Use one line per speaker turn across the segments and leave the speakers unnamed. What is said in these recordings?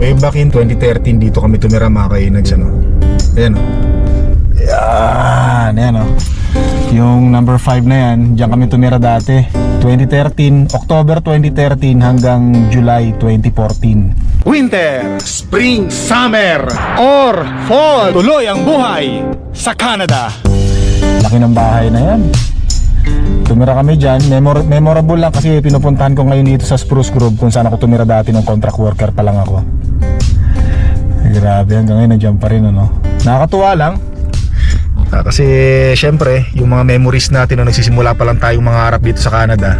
Way back in 2013 dito kami tumira mga kainags ano. Ayan o. Yan, ayan o. Yung number 5 na yan, diyan kami tumira dati. 2013, October 2013 hanggang July 2014. Winter, Spring, Summer, or Fall. Tuloy ang buhay sa Canada. Laki ng bahay na yan. Tumira kami dyan. Memor- memorable lang kasi pinupuntahan ko ngayon dito sa Spruce Grove kung saan ako tumira dati nung contract worker pa lang ako. Grabe, hanggang ngayon nandiyan pa rin ano. Nakakatuwa lang. Ah, kasi syempre, yung mga memories natin nung nagsisimula pa lang tayong mga harap dito sa Canada.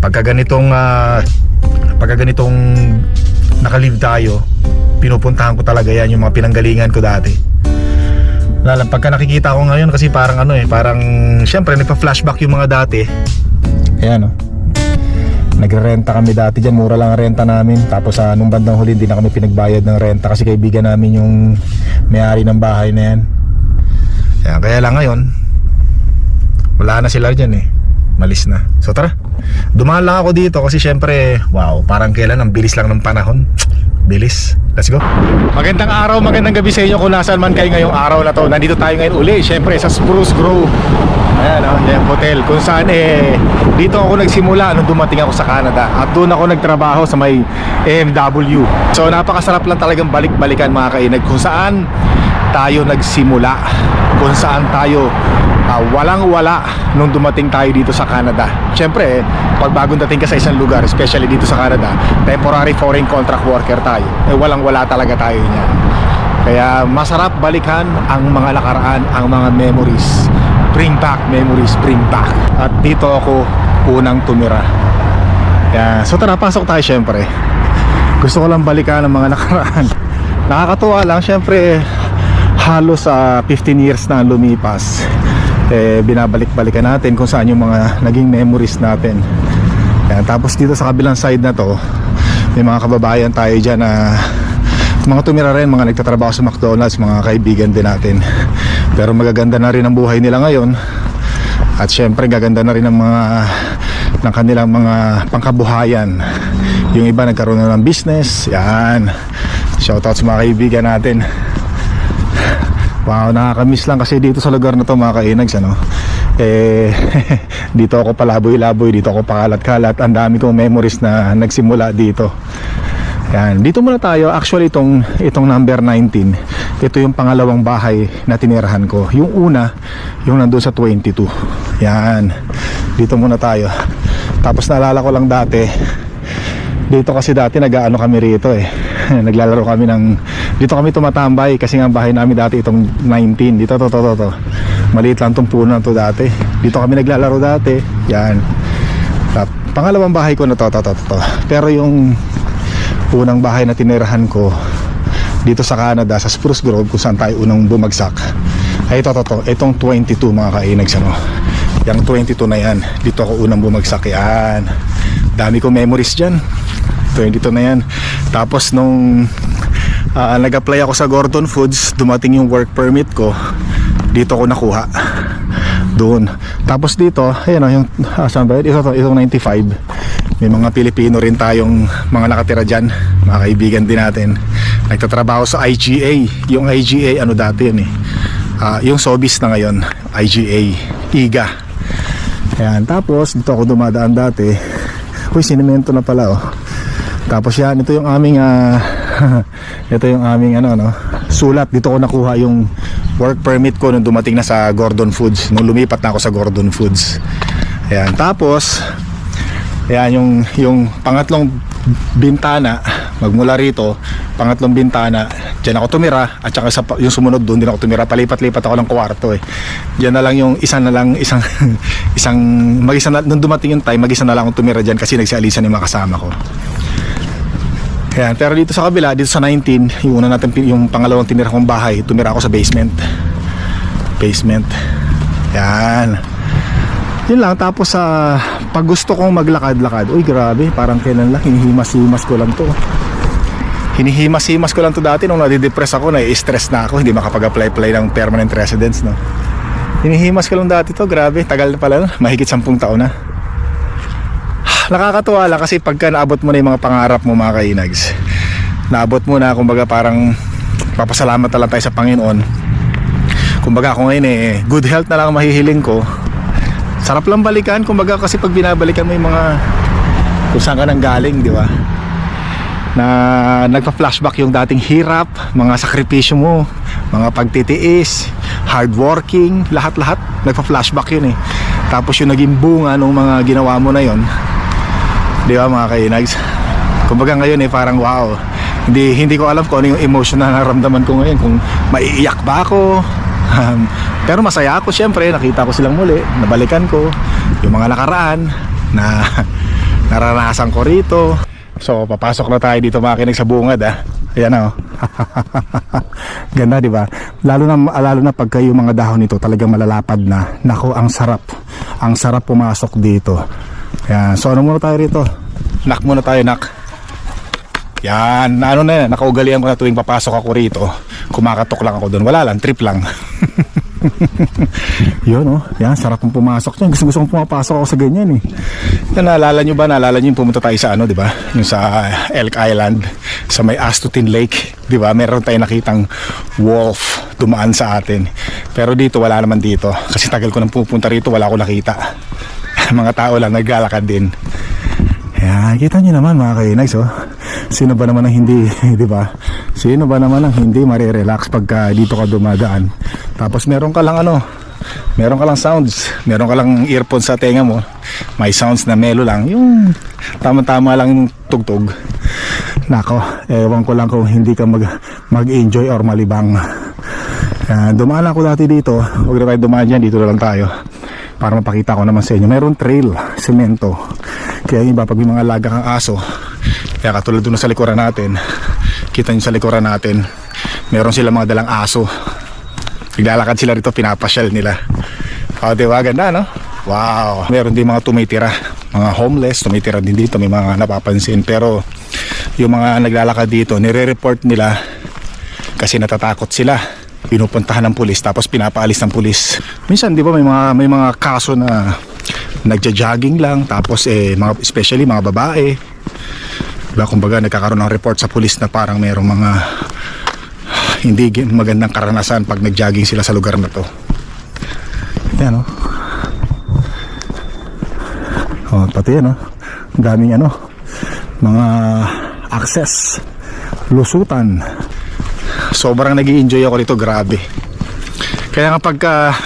Pagka ganitong ah, pagka ganitong nakalive tayo, pinupuntahan ko talaga yan yung mga pinanggalingan ko dati. Wala pagka nakikita ko ngayon kasi parang ano eh, parang syempre nagpa-flashback yung mga dati. Ayan oh. Nagrerenta kami dati dyan, mura lang ang renta namin. Tapos sa nung bandang huli, hindi na kami pinagbayad ng renta kasi kaibigan namin yung may-ari ng bahay na yan. Ayan, kaya lang ngayon, wala na sila dyan eh. Malis na. So tara, dumaan lang ako dito kasi syempre, wow, parang kailan, ang bilis lang ng panahon. Bilis. Let's go. Magandang araw, magandang gabi sa inyo kung nasaan man kayo ngayong araw na to. Nandito tayo ngayon uli, syempre sa Spruce Grove. Ayan, oh, yung hotel. Kung saan eh, dito ako nagsimula nung dumating ako sa Canada. At doon ako nagtrabaho sa may AMW. So napakasarap lang talagang balik-balikan mga kainag. Kung saan tayo nagsimula. Kung saan tayo ah, walang-wala nung dumating tayo dito sa Canada. Siyempre, eh, pag bagong dating ka sa isang lugar, especially dito sa Canada, temporary foreign contract worker tayo. Eh, walang-wala talaga tayo niyan. Kaya masarap balikan ang mga nakaraan, ang mga memories. Bring back memories, bring back. At dito ako unang tumira. Kaya, so tara, pasok tayo syempre. Gusto ko lang balikan ang mga nakaraan. Nakakatuwa lang, syempre, halos sa 15 years na lumipas eh, binabalik-balikan natin kung saan yung mga naging memories natin. Yan. tapos dito sa kabilang side na to may mga kababayan tayo dyan na mga tumira rin, mga nagtatrabaho sa McDonald's mga kaibigan din natin. Pero magaganda na rin ang buhay nila ngayon. At syempre gaganda na rin ang mga ng kanilang mga pangkabuhayan. Yung iba nagkaroon na ng business yan. Shoutout sa mga kaibigan natin Wow, nakakamiss lang kasi dito sa lugar na to mga kainags ano. Eh dito ako palaboy-laboy, dito ako pakalat-kalat. Ang dami kong memories na nagsimula dito. Yan, dito muna tayo. Actually itong itong number 19. Ito yung pangalawang bahay na tinirahan ko. Yung una, yung nandoon sa 22. Yan. Dito muna tayo. Tapos naalala ko lang dati, dito kasi dati nag-ano kami rito eh. Naglalaro kami ng dito kami tumatambay kasi nga bahay namin dati itong 19. Dito to to to. to. Maliit lang tong puno to dati. Dito kami naglalaro dati. Yan. Tap, pangalawang bahay ko na to, to, to, to, to. Pero yung unang bahay na tinirahan ko dito sa Canada sa Spruce Grove kung saan tayo unang bumagsak ay ito to, to, itong 22 mga kainags ano yung 22 na yan dito ako unang bumagsak yan dami ko memories dyan 22 na yan. Tapos nung ah, nag-apply ako sa Gordon Foods dumating yung work permit ko. Dito ko nakuha. Doon. Tapos dito ayan o yung ah, saan ba ito, to, itong 95 may mga Pilipino rin tayong mga nakatira dyan. Mga kaibigan din natin. Nagtatrabaho sa IGA yung IGA ano dati yun eh. Ah, yung Sobis na ngayon IGA IGA. Ayan, tapos dito ako dumadaan dati. Uy, sinemento na pala oh. Tapos yan, ito yung aming ah, ito yung aming ano no, sulat dito ko nakuha yung work permit ko nung dumating na sa Gordon Foods. Nung lumipat na ako sa Gordon Foods. Ayan, tapos Ayan yung yung pangatlong bintana magmula rito, pangatlong bintana, diyan ako tumira at saka sa, yung sumunod doon din ako tumira. Palipat-lipat ako ng kwarto eh. Diyan na lang yung isa na lang isang isang mag-isa na nung dumating yung time, mag-isa na lang ako tumira diyan kasi nagsialisan yung mga kasama ko. Ayan, pero dito sa kabila, dito sa 19, yung una natin yung pangalawang tinira kong bahay, tumira ako sa basement. Basement. Yan. Yun lang tapos sa pag gusto kong maglakad-lakad, uy grabe, parang kailan lang hinihimas-himas ko lang to. Hinihimas-himas ko lang to dati nung nadidepress ako, nai-stress na ako, hindi makapag-apply-apply ng permanent residence, no. Hinihimas ko lang dati to, grabe, tagal na pala, no? mahigit 10 taon na. Nakakatuwa lang kasi pagka naabot mo na yung mga pangarap mo mga kainags, naabot muna kumbaga parang papasalamat na lang tayo sa Panginoon. Kumbaga ako ngayon eh good health na lang ang mahihiling ko. Sarap lang balikan kumbaga kasi pag binabalikan mo yung mga kung saan ka nang galing di ba? Na nagpa-flashback yung dating hirap mga sakripisyo mo mga pagtitiis hardworking lahat-lahat. Nagpa-flashback yun eh. Tapos yung naging bunga ng mga ginawa mo na yon di ba mga kainags? Kumbaga ngayon eh parang wow. Hindi hindi ko alam kung ano yung emotion na naramdaman ko ngayon. Kung maiiyak ba ako? Um, pero masaya ako syempre. Nakita ko silang muli. Nabalikan ko. Yung mga nakaraan na naranasan ko rito. So papasok na tayo dito makinig sa bungad ah. Ayan oh. Ganda di ba? Lalo na lalo na pagka yung mga dahon nito talagang malalapad na. Nako ang sarap. Ang sarap pumasok dito ayan so ano muna tayo rito nak muna tayo nak yan, na ano na yan, nakaugalian ko na tuwing papasok ako rito. Kumakatok lang ako doon. Wala lang, trip lang. Yun oh, yan, sarap pong pumasok dyan. Gusto gusto kong pumapasok ako sa ganyan eh. Yan, naalala nyo ba? Naalala nyo yung pumunta tayo sa ano, di ba? Yung sa Elk Island, sa may Astutin Lake. Di ba? Meron tayong nakitang wolf dumaan sa atin. Pero dito, wala naman dito. Kasi tagal ko nang pupunta rito, wala ko nakita. Mga tao lang, naglalakad din. Yan, kita nyo naman mga kainags oh. Sino ba naman ang hindi, di ba? Sino ba naman ang hindi marirelax pagka dito ka dumadaan? Tapos meron ka lang ano, meron ka lang sounds, meron ka lang earphones sa tenga mo. May sounds na melo lang, yung tama-tama lang yung tugtog. Nako, ewan ko lang kung hindi ka mag, mag-enjoy or malibang. Yan, dumaan ako dati dito, huwag na tayo dumaan dyan, dito na lang tayo para mapakita ko naman sa inyo. Meron trail, semento kaya yung iba pag may mga laga kang aso kaya katulad doon sa likuran natin kita nyo sa likuran natin meron sila mga dalang aso. Naglalakad sila rito pinapasyal nila. O diba ganda no? Wow. Meron din mga tumitira. Mga homeless tumitira din dito may mga napapansin. Pero yung mga naglalakad dito nire-report nila kasi natatakot sila pinupuntahan ng pulis tapos pinapaalis ng pulis. Minsan di ba may mga may mga kaso na nagja-jogging lang tapos eh mga especially mga babae. Diba kumbaga nagkakaroon ng report sa pulis na parang mayroong mga hindi magandang karanasan pag nag-jogging sila sa lugar na to. Yan o oh, pati yan o Ang daming ano mga access lusutan sobrang nag enjoy ako dito grabe. Kaya nga pagka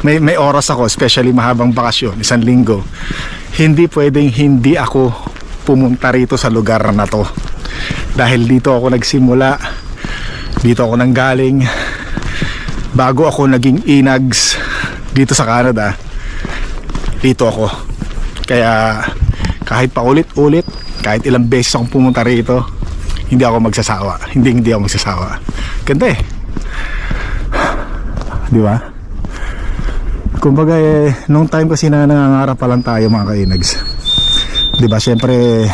may, may oras ako especially mahabang bakasyon isang linggo hindi pwedeng hindi ako pumunta rito sa lugar na to. Dahil dito ako nagsimula dito ako nanggaling bago ako naging inags dito sa Canada dito ako. Kaya kahit paulit-ulit kahit ilang beses akong pumunta rito hindi ako magsasawa. Hindi hindi ako magsasawa. Ganda eh. Di ba? Kumbaga eh nung time kasi na nangangarap pa lang tayo mga kainags. Di ba? Syempre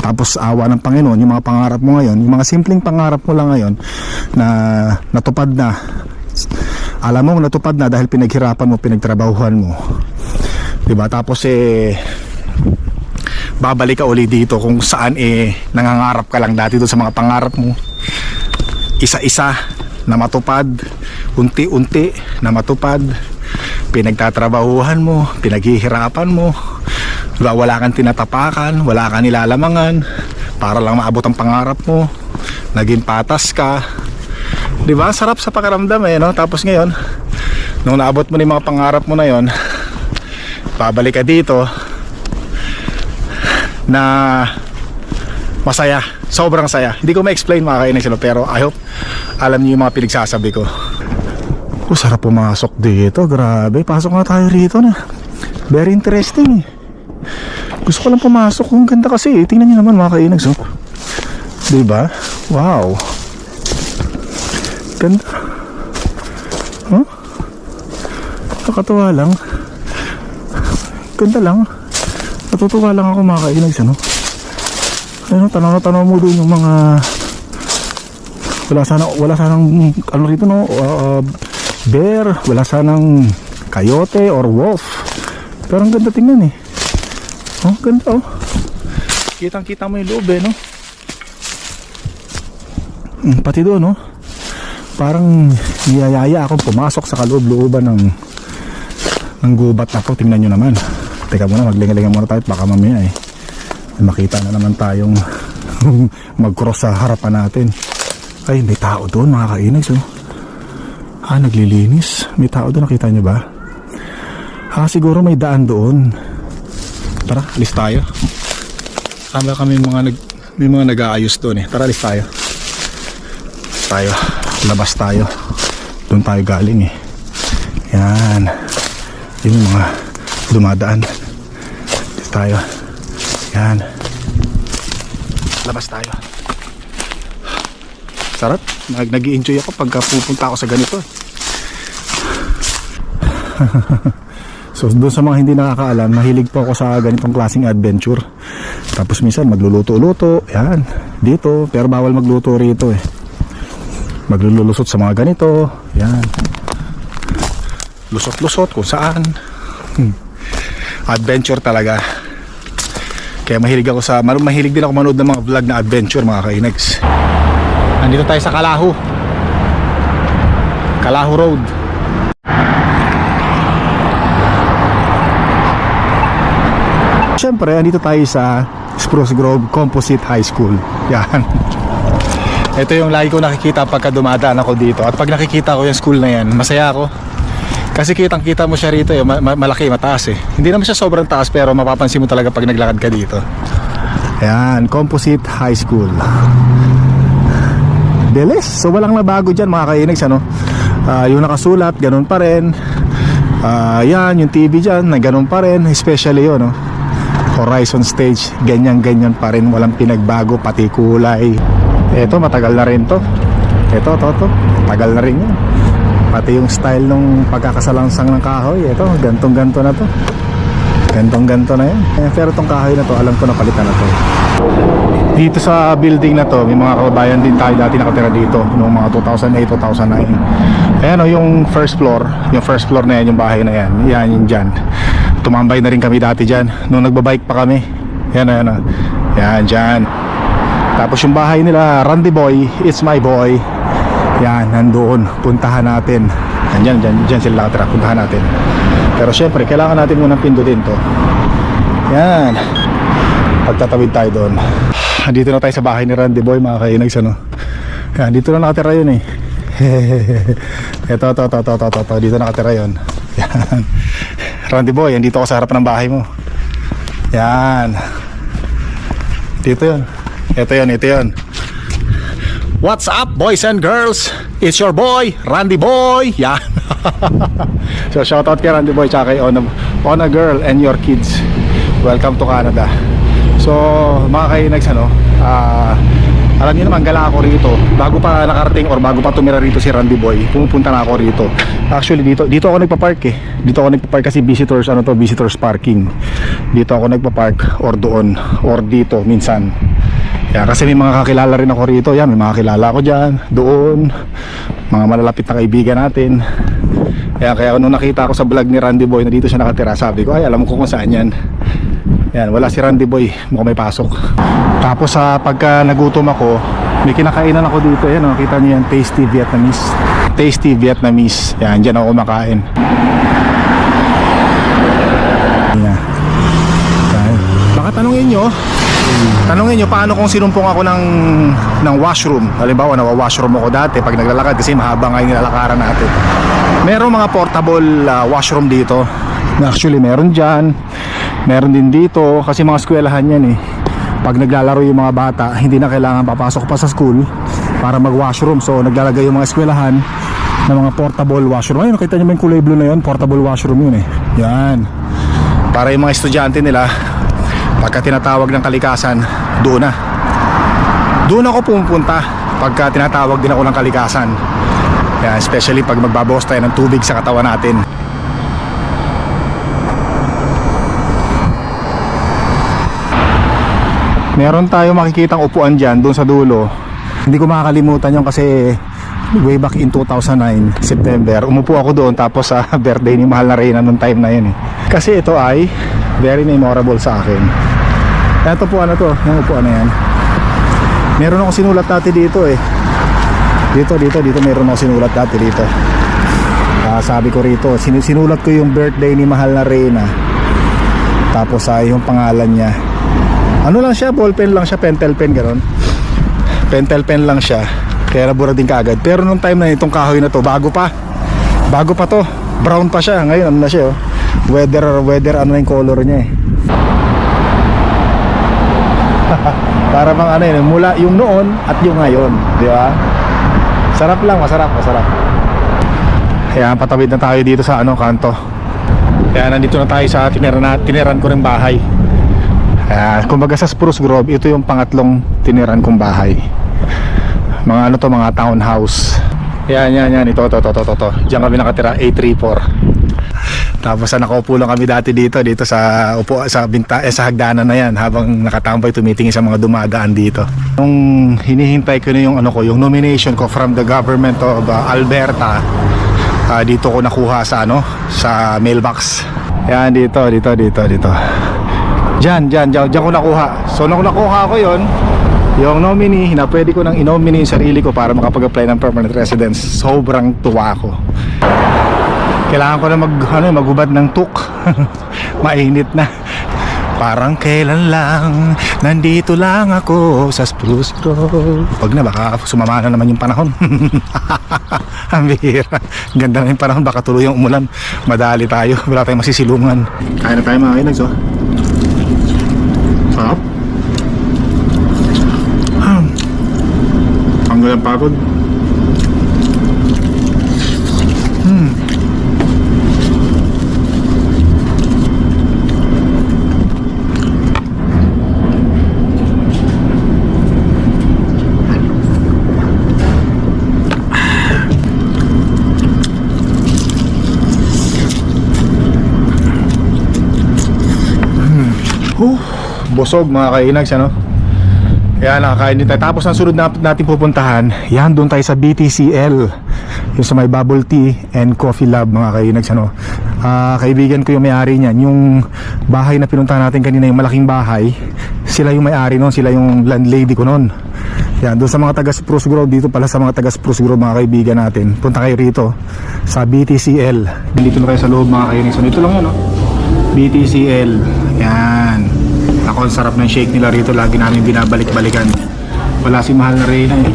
tapos awa ng Panginoon yung mga pangarap mo ngayon yung mga simpleng pangarap mo lang ngayon na natupad na. Alam mo natupad na dahil pinaghirapan mo pinagtrabahuhan mo. Di ba? Tapos eh babalik ka uli dito kung saan eh nangangarap ka lang dati doon sa mga pangarap mo. Isa-isa na matupad unti-unti na matupad. Pinagtatrabahuhan mo pinaghihirapan mo. Diba, wala kang tinatapakan wala kang nilalamangan para lang maabot ang pangarap mo. Naging patas ka. Di ba sarap sa pakiramdam eh no? tapos ngayon nung naabot mo na yung mga pangarap mo na yon babalik ka dito na masaya. Sobrang saya. Hindi ko ma-explain mga kainis sila pero I hope alam niyo yung mga pinagsasabi ko. Oh, sarap pumasok dito. Grabe pasok nga tayo rito na. Very interesting eh. Gusto ko lang pumasok. Ang ganda kasi eh. tingnan niyo naman mga kainags oh. diba? Wow. Ganda. Huh? nakakatuwa lang. Ganda lang natutuwa lang ako mga kainags ano ano tanaw na tanaw mo doon yung mga wala sana wala sanang ano rito no uh, bear wala sanang coyote or wolf pero ang ganda tingnan eh oh ganda oh kitang kita mo yung loob eh no Mm, Pati doon, no? Parang niyayaya akong pumasok sa kaloob-looban ng ng gubat na to. Tingnan nyo naman. Teka muna, maglingalingan muna tayo baka mamaya eh. Makita na naman tayong mag-cross sa harapan natin. Ay, may tao doon mga kainags. Oh. Ah, naglilinis. May tao doon, nakita nyo ba? Ah, siguro may daan doon. Tara, alis tayo. Tama kami mga nag may mga nag-aayos doon eh. Tara, alis tayo. Tayo. Labas tayo. Doon tayo galing eh. Yan. Yun mga dumadaan. Alis tayo. Yan. Labas tayo. Sarap. Nag enjoy ako pagka pupunta ako sa ganito. So doon sa mga hindi nakakaalam, mahilig po ako sa ganitong klaseng adventure. Tapos minsan magluluto-luto, yan, dito, pero bawal magluto rito eh. Maglululusot sa mga ganito, yan. Lusot-lusot kung saan. Hmm. Adventure talaga. Kaya mahilig ako sa, mahilig din ako manood ng mga vlog na adventure mga kainags. Nandito tayo sa Kalahu. Kalahu Road. Siyempre, andito tayo sa Spruce Grove Composite High School. Yan. Ito yung lagi ko nakikita pagka dumadaan ako dito. At pag nakikita ko yung school na yan, masaya ako. Kasi kitang kita mo siya rito, eh, ma- ma- malaki, mataas eh. Hindi naman siya sobrang taas pero mapapansin mo talaga pag naglakad ka dito. Yan, Composite High School. Bilis. So walang nabago dyan mga kainags ano. Ah, yung nakasulat, ganun pa rin. Ah, yan, yung TV dyan, na ganun pa rin. Especially yun, no? Horizon Stage, ganyan-ganyan pa rin. Walang pinagbago, pati kulay. Ito, matagal na rin to. Ito, to, to. Tagal na rin yan. Pati yung style nung pagkakasalangsang ng kahoy. Ito, gantong-ganto na to. Gantong-ganto na yan. Eh, pero tong kahoy na to, alam ko na palitan na to. Dito sa building na to, may mga kababayan din tayo dati nakatira dito noong mga 2008, 2009. Ayan o, yung first floor, yung first floor na yan, yung bahay na yan, yan yung dyan. Tumambay na rin kami dati dyan, nung nagbabike pa kami. Yan o, yan o. Yan, dyan. Tapos yung bahay nila, Randy Boy, It's My Boy. Yan, nandoon. Puntahan natin. Yan, dyan, dyan sila nakatira. Puntahan natin. Pero syempre, kailangan natin munang pindutin to. Yan. Pagtatawid tayo doon. Dito na tayo sa bahay ni Randy Boy, mga kainags, ano. Yan, dito na nakatira yun eh. ito, ito, ito, ito, ito, ito, ito. Dito nakatira yun. Yan. Randy Boy, andito ako sa harap ng bahay mo. Yan. Dito yun. Ito yun, ito yun. What's up, boys and girls? It's your boy, Randy Boy. Yan. so, shoutout kay Randy Boy tsaka kay Ona, Ona Girl and your kids. Welcome to Canada. So, mga kainags, ano, ah, alam niyo naman, gala ako rito. Bago pa nakarating or bago pa tumira rito si Randy Boy, pumupunta na ako rito. Actually, dito, dito ako nagpa-park eh. Dito ako nagpa-park kasi visitors, ano to, visitors parking. Dito ako nagpa-park or doon, or dito, minsan. Yan, kasi may mga kakilala rin ako rito. Yan, may mga kilala ako dyan, doon. Mga malalapit na kaibigan natin. Yan, kaya nung nakita ko sa vlog ni Randy Boy na dito siya nakatira, sabi ko, ay, alam ko kung saan yan. Yan, wala si Randy Boy, mukhang may pasok. Tapos sa pagka nagutom ako, may kinakainan ako dito. Yan, oh, kita niyo yan, Tasty Vietnamese. Tasty Vietnamese. Yan, dyan ako kumakain. Yan. Yan. Baka tanongin nyo, Tanungin nyo paano kung sinumpong ako ng ng washroom. Halimbawa, nawa-washroom ako dati pag naglalakad kasi mahaba nga yung nilalakaran natin. Merong mga portable ah, washroom dito. Actually, meron dyan. Meron din dito kasi mga eskwelahan yan eh. Pag naglalaro yung mga bata, hindi na kailangan papasok pa sa school para mag-washroom. So, naglalagay yung mga eskwelahan ng mga portable washroom. Ayun, nakita nyo ba yung kulay blue na yun? Portable washroom yun eh. Yan. Para yung mga estudyante nila, pagka tinatawag ng kalikasan, doon na. Doon ako pumupunta pagka tinatawag din ako ng kalikasan. Yan, especially pag magbabawas tayo ng tubig sa katawan natin. Meron tayo makikitang upuan dyan doon sa dulo. Hindi ko makakalimutan yun kasi way back in 2009, September, umupo ako doon tapos sa birthday ni Mahal na Reyna nung time na yun eh. Kasi ito ay very memorable sa akin. Ito po ano to, yung upuan na yan. Meron ako sinulat natin dito eh. Dito, dito, dito meron ako sinulat dati dito. Ah, sabi ko rito, sin- sinulat ko yung birthday ni mahal na Reyna. Tapos ay yung pangalan niya. Ano lang siya, ballpen lang siya, pentel pen gano'n. Pentel pen lang siya. Kaya nabura din kaagad. Pero nung time na itong kahoy na to, bago pa. Bago pa to. Brown pa siya. Ngayon ano na siya oh. Weather, weather ano yung color niya eh. Para bang ano yun, mula yung noon at yung ngayon, di ba? Sarap lang, masarap, masarap. Kaya patawid na tayo dito sa ano, kanto. Kaya nandito na tayo sa tiniran, na, tiniran ko rin bahay. Kaya kumbaga sa Spruce Grove, ito yung pangatlong tiniran kong bahay. Mga ano to, mga townhouse. Yan, yan, yan. Ito, ito, ito, ito, ito. Diyan kami nakatira, A34. Tapos nakaupo lang kami dati dito dito sa upo sa binta eh, sa hagdanan na yan habang nakatambay tumitingin sa mga dumadaan dito. Nung hinihintay ko na yung ano ko, yung nomination ko from the government of uh, Alberta. ah, dito ko nakuha sa ano, sa mailbox. Yan dito, dito, dito, dito. Diyan, diyan, diyan, diyan ko nakuha. So nung nakuha ko 'yon, yung nominee na pwede ko nang i-nominate yung sarili ko para makapag-apply ng permanent residence. Sobrang tuwa ko kailangan ko na mag ano maghubad ng tuk. Mainit na. Parang kailan lang nandito lang ako sa Spruce Grove. Wag na baka sumama na naman yung panahon. Ang bihira. Ganda na yung panahon baka tuloy yung umulan. Madali tayo wala tayong masisilungan. Kaya na tayo mga kinags oh. Sarap. Hmm. tanggal ang pagod Huh, busog mga kainags ano. Kaya nakakain din tayo. Tapos ang sunod na natin pupuntahan, yan doon tayo sa BTCL. Yung sa may bubble tea and coffee lab mga kainags ano. Ah, kaibigan ko yung may-ari niyan. Yung bahay na pinuntahan natin kanina, yung malaking bahay, sila yung may-ari noon, sila yung landlady ko noon. Yan, doon sa mga taga Spruce Grove, dito pala sa mga taga Spruce Grove mga kaibigan natin. Punta kayo rito sa BTCL. Dito na tayo sa loob mga kainags. ano. Ito lang yan, no? BTCL. Yan. Ako, ang sarap ng shake nila rito. Lagi namin binabalik-balikan. Wala si Mahal na Reyna eh.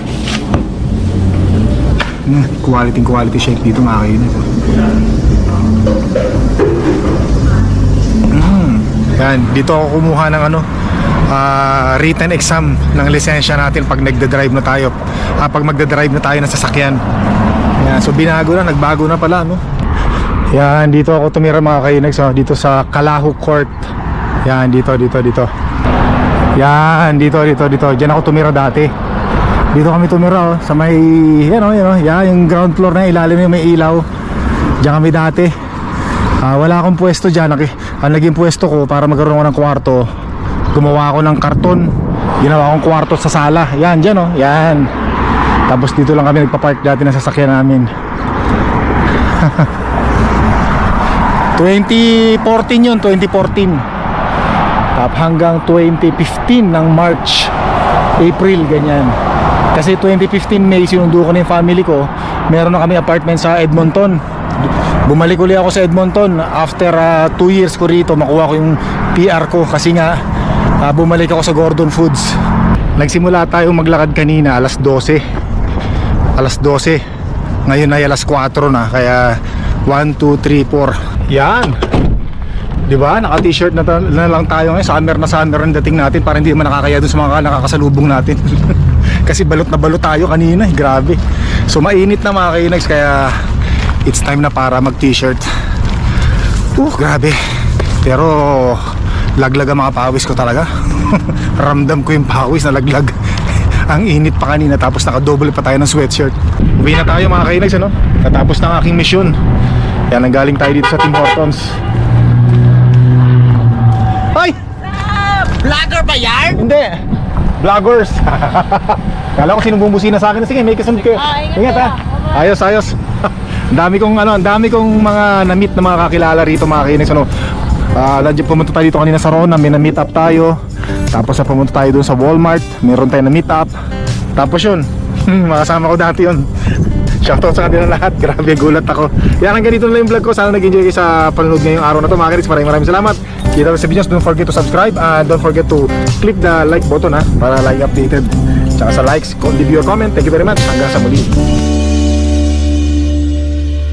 Mm, quality quality shake dito mga kainis. Mm. Yan, dito ako kumuha ng ano, ah, written exam ng lisensya natin pag nagda-drive na tayo. Ah, pag magda-drive na tayo ng sasakyan. Yan, so binago na, nagbago na pala, no? Yan, dito ako tumira mga kainags oh, dito sa Kalahu Court. Yan, dito, dito, dito. Yan, dito, dito, dito. Diyan ako tumira dati. Dito kami tumira oh, sa may, yan oh, yan oh. Yan, yung ground floor na ilalim yung may ilaw. Diyan kami dati. Ah, wala akong pwesto diyan. Naki, ang naging pwesto ko para magkaroon ako ng kwarto. Gumawa ako ng karton. Ginawa akong kwarto sa sala. Yan, diyan oh. Yan. Tapos dito lang kami nagpa-park dati ng sasakyan namin. 2014 yun, 2014. Hanggang 2015 ng March, April, ganyan. Kasi 2015 May, sinundo ko na yung family ko. Meron na kami apartment sa Edmonton. Bumalik uli ako sa Edmonton after 2 years ko rito makuha ko yung PR ko kasi nga ah, bumalik ako sa Gordon Foods. Nagsimula tayo maglakad kanina alas 12. Alas 12. Ngayon ay alas 4 na kaya 1, 2, 3, 4. Yan. 'Di ba? Naka-t-shirt na, na lang tayo ngayon. Summer na summer ang dating natin para hindi naman nakakaya dun sa mga nakakasalubong natin. Kasi balot na balot tayo kanina, eh. grabe. So mainit na mga kainags kaya it's time na para mag-t-shirt. Uh, grabe. Pero laglag ang mga pawis ko talaga. Ramdam ko yung pawis na laglag. ang init pa kanina tapos naka-double pa tayo ng sweatshirt. Uwi na tayo mga kainags ano? Natapos na ang aking mission. Yan, nanggaling tayo dito sa Tim Hortons. Ay!
Vlogger ba yan?
Hindi. Vloggers. Kala ko sinong bumbusina sa akin. Sige, may kasunod kayo.
Ah, ingat
Ingat ha. Ayos, ayos. Ang dami kong ano, ang dami kong mga na-meet na mga kakilala rito mga kinis ano. Ah, uh, pumunta tayo dito kanina sa Rona, may na-meet up tayo. Tapos sa pumunta tayo doon sa Walmart, meron tayong na-meet up. Tapos yun, Makasama ko dati yun. Shoutout sa kanila lahat. Grabe, gulat ako. Yan, ang ganito na yung vlog ko. Sana nag-enjoy kayo sa panonood ngayong araw na to. Mga kariks, maraming maraming salamat. Kita sa videos. Don't forget to subscribe. and don't forget to click the like button ha. Para like updated. Tsaka sa likes, leave your comment. Thank you very much. Hanggang sa muli.